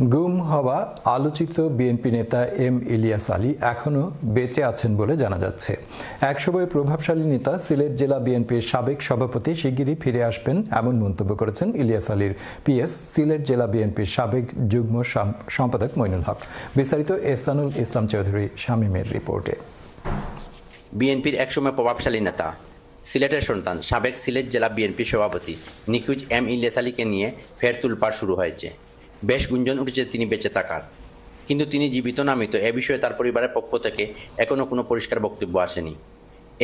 গুম হওয়া আলোচিত বিএনপি নেতা এম ইলিয়াস আলী এখনও বেঁচে আছেন বলে জানা যাচ্ছে। একসময় প্রভাবশালী নেতা সিলেট জেলা বিএনপির সাবেক সভাপতি শিগগিরই ফিরে আসবেন এমন মন্তব্য করেছেন ইলিয়াস আলীর পিএস সিলেট জেলা বিএনপির সাবেক যুগ্ম সম্পাদক মইনুল হক। বিস্তারিত এহসানুল ইসলাম চৌধুরী শামীমের রিপোর্টে। বিএনপির একসময় প্রভাবশালী নেতা, সিলেটের সন্তান, সাবেক সিলেট জেলা বিএনপির সভাপতি নিখুঁজ এম ইলিয়াস আলীকে নিয়ে ফের তুলপাড় শুরু হয়েছে। বেশ গুঞ্জন উঠেছে তিনি বেঁচে থাকার। কিন্তু তিনি জীবিত নামিত এ বিষয়ে তার পরিবারের পক্ষ থেকে এখনও কোনো পরিষ্কার বক্তব্য আসেনি।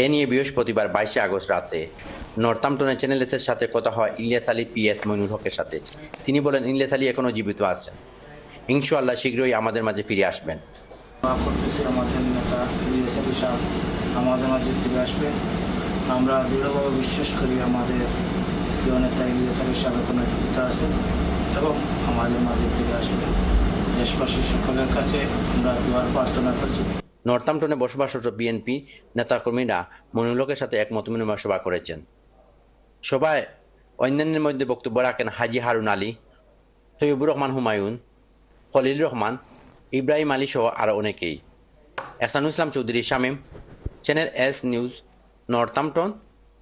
এ নিয়ে বৃহস্পতিবার বাইশে আগস্ট রাতে নর্থাম্পটনের চ্যানেলসের সাথে কথা হয় ইলিয়াস আলী পিএস মইনুল হকের সাথে। তিনি বলেন, ইলিয়াস আলী এখনও জীবিত আছেন। ইনশাআল্লাহ শীঘ্রই আমাদের মাঝে ফিরে আসবেন। আমাদের নেতা ইলিয়াস আলী আমাদের মাঝে ফিরে আসবে আমরা দৃঢ়ভাবে বিশ্বাস করি আমাদের প্রিয় নেতা ইলিয়াস আলী সাহেব এখনও যুক্ত আছে এবং আমাদের মাঝে ফিরে আসবে দেশবাসী সকলের কাছে আমরা দোয়ার প্রার্থনা করছি। নর্থাম্পটনে বসবাসরত বিএনপি নেতাকর্মীরা মনুলকের সাথে একমত বিনিময় সভা করেছেন। সভায় অন্যান্যের মধ্যে বক্তব্য রাখেন হাজি হারুন আলী তৈবুর রহমান হুমায়ুন, খলিল রহমান, ইব্রাহিম আলী সহ আরও অনেকেই। Ehsanul Islam Chowdhury Shamim, channel S news Northampton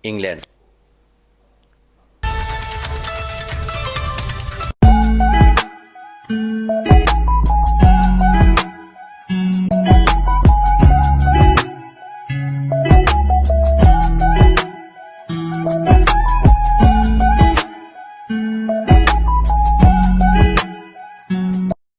England.